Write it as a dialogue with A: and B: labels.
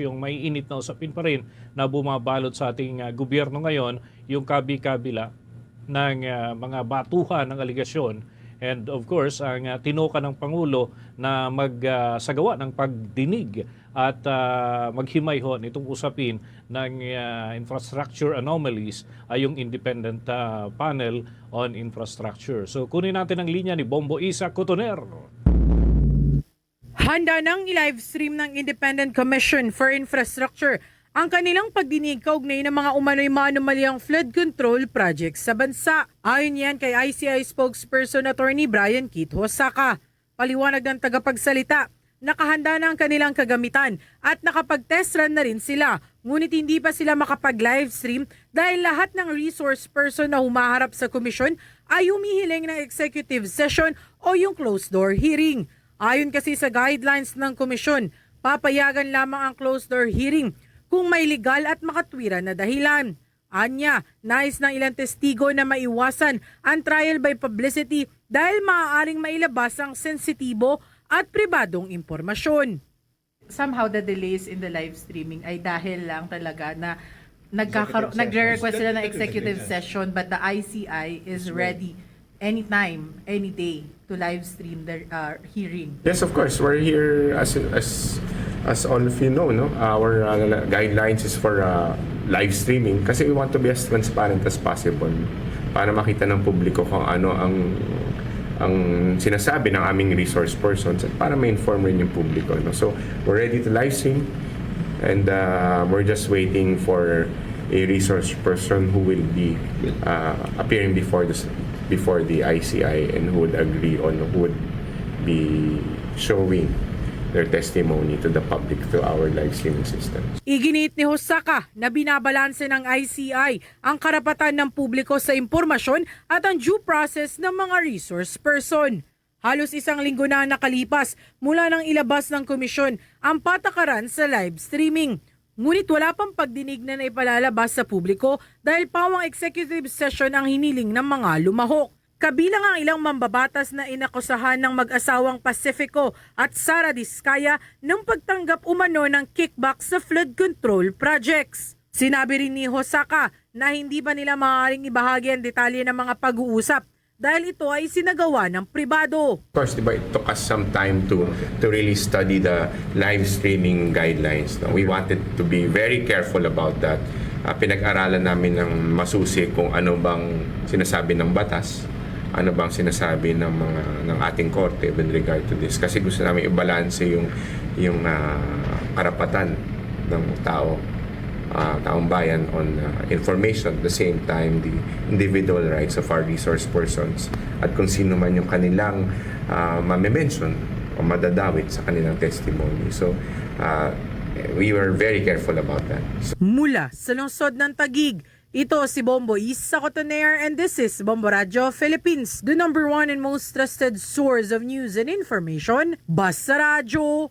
A: yung may init na usapin pa rin na bumabalot sa ating ah, gobyerno ngayon, yung kabi-kabila ng ah, mga batuhan ng aligasyon. And of course, ang uh, tinuka ng Pangulo na magsagawa ng pagdinig at ah, maghimay ho nitong usapin ng ah, infrastructure anomalies ay yung Independent ah, Panel on Infrastructure. So kunin natin ang linya ni Bombo Isa Cotoner.
B: Handa nang i-live stream ng Independent Commission for Infrastructure ang kanilang pagdinig kaugnay ng mga umano'y maanumalyang flood control projects sa bansa. Ayon yan kay ICI spokesperson attorney Brian Keith Hosaka. Paliwanag ng tagapagsalita, nakahanda na ang kanilang kagamitan at nakapag-test run na rin sila. Ngunit hindi pa sila makapag-live stream dahil lahat ng resource person na humaharap sa komisyon ay humihiling ng executive session o yung closed door hearing. Ayon kasi sa guidelines ng komisyon, papayagan lamang ang closed door hearing kung may legal at makatwiran na dahilan. Anya, nais ng ilang testigo na maiwasan ang trial by publicity dahil maaaring mailabas ang sensitibo at pribadong impormasyon.
C: somehow the delays in the live streaming ay dahil lang talaga na nagkakaroon nagre-request sila ng executive session but the ICI is ready anytime, any day to live stream the uh, hearing.
D: Yes, of course. We're here as as as all of you know, no. Our uh, guidelines is for uh, live streaming kasi we want to be as transparent as possible para makita ng publiko kung ano ang ang sinasabi ng aming resource persons at para ma-inform rin yung publiko. No? So, we're ready to live stream and uh, we're just waiting for a resource person who will be uh, appearing before the before the ICI and who would agree on who would be showing their testimony to the public through our live streaming system.
B: Iginit ni Hosaka na binabalanse ng ICI ang karapatan ng publiko sa impormasyon at ang due process ng mga resource person. Halos isang linggo na nakalipas mula nang ilabas ng komisyon ang patakaran sa live streaming. Ngunit wala pang pagdinig na naipalalabas sa publiko dahil pawang executive session ang hiniling ng mga lumahok. Kabilang ang ilang mambabatas na inakusahan ng mag-asawang Pacifico at Sara Diskaya ng pagtanggap umano ng kickback sa flood control projects. Sinabi rin ni Hosaka na hindi ba nila maaaring ibahagi ang detalye ng mga pag-uusap dahil ito ay sinagawa ng pribado.
D: Of course, diba, it took us some time to to really study the live streaming guidelines. No? We wanted to be very careful about that. Uh, pinag-aralan namin ng masusi kung ano bang sinasabi ng batas, ano bang sinasabi ng mga ng ating korte with regard to this. Kasi gusto namin i-balance yung yung ah, karapatan ng tao uh, taong bayan on uh, information at the same time the individual rights of our resource persons at kung sino man yung kanilang uh, mame-mention o madadawit sa kanilang testimony. So, uh, we were very careful about that. So,
B: Mula sa lungsod ng Tagig, ito si Bombo Isa Cotoner and this is Bombo Radio Philippines, the number one and most trusted source of news and information. Basta Radio,